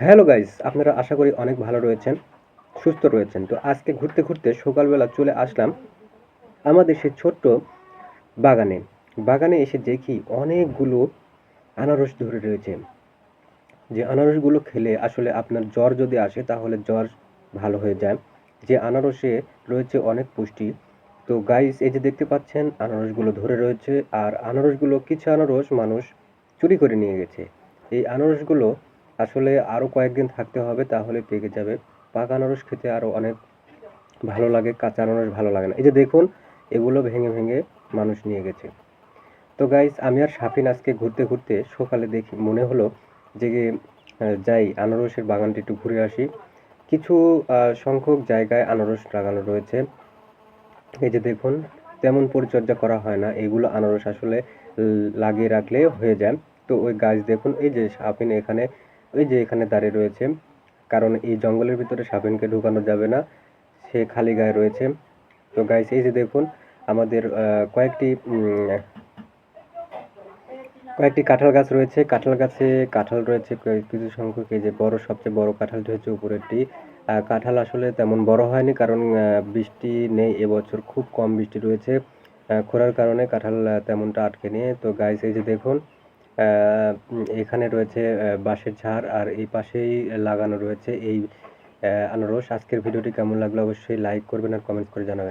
Hello guys, আপনারা আশা করি অনেক ভালো রয়েছেন, সুস্থ রয়েছেন। তো আজকে ঘুরতে ঘুরতে সকালবেলা চলে আসলাম আমাদের সে ছোট্ট বাগানে। বাগানে এসে দেখি অনেকগুলো আনারস ধরে রয়েছে। যে আনারসগুলো খেলে আসলে আপনার জ্বর যদি আসে তাহলে জ্বর ভালো হয়ে যায়। যে আনারসে রয়েছে অনেক পুষ্টি। তো গাইস, এই যে দেখতে পাচ্ছেন, আনারসগুলো ধরে রয়েছে। আর আনারসগুলো কিছু আনারস মানুষ চুরি করে নিয়ে গেছে। এই আনারসগুলো আসলে আরও কয়েকদিন থাকতে হবে, তাহলে পেকে যাবে। পাকা আনারস খেতে আরও অনেক ভালো লাগে, কাঁচা আনারস ভালো লাগে না। এই যে দেখুন, এগুলো ভেঙে ভেঙে মানুষ নিয়ে গেছে। তো গাইস আমি আর সাফিন আজকে ঘুরতে ঘুরতে সকালে দেখি, মনে হলো যে যাই, আনারসের বাগানটি একটু ঘুরে আসি। কিছু সংখ্যক জায়গায় আনারস লাগানো রয়েছে। এই যে দেখুন, তেমন পরিচর্যা করা হয় না। এগুলো আনারস আসলে লাগিয়ে রাখলে হয়ে যায়। তো ওই গাছ দেখুন, এই যে সাপিন এখানে ওই যে এখানে দাঁড়িয়ে রয়েছে। কারণ এই জঙ্গলের ভিতরে সাপিনকে ঢুকানো যাবে না, সে খালি গায়ে রয়েছে। তো গাইস এই যে দেখুন, আমাদের কয়েকটি কয়েকটি কাঁঠাল গাছ রয়েছে। কাঁঠাল গাছে কাঁঠাল রয়েছে কিছু সংখ্যক। এই যে বড়, সবচেয়ে বড় কাঁঠালটি হচ্ছে উপরেরটি। কাঁঠাল আসলে তেমন বড় হয়নি কারণ বৃষ্টি নেই এবছর, খুব কম বৃষ্টি রয়েছে। খরার কারণে কাঁঠাল তেমনটা আটকে নিয়ে তো গাইস এই যে দেখুন এখানে রয়েছে বাঁশের ঝাড় আর এই পাশেই লাগানো রয়েছে এই আনারস। আজকের ভিডিওটি কেমন লাগল অবশ্যই লাইক করবেন আর কমেন্ট করে জানাবেন।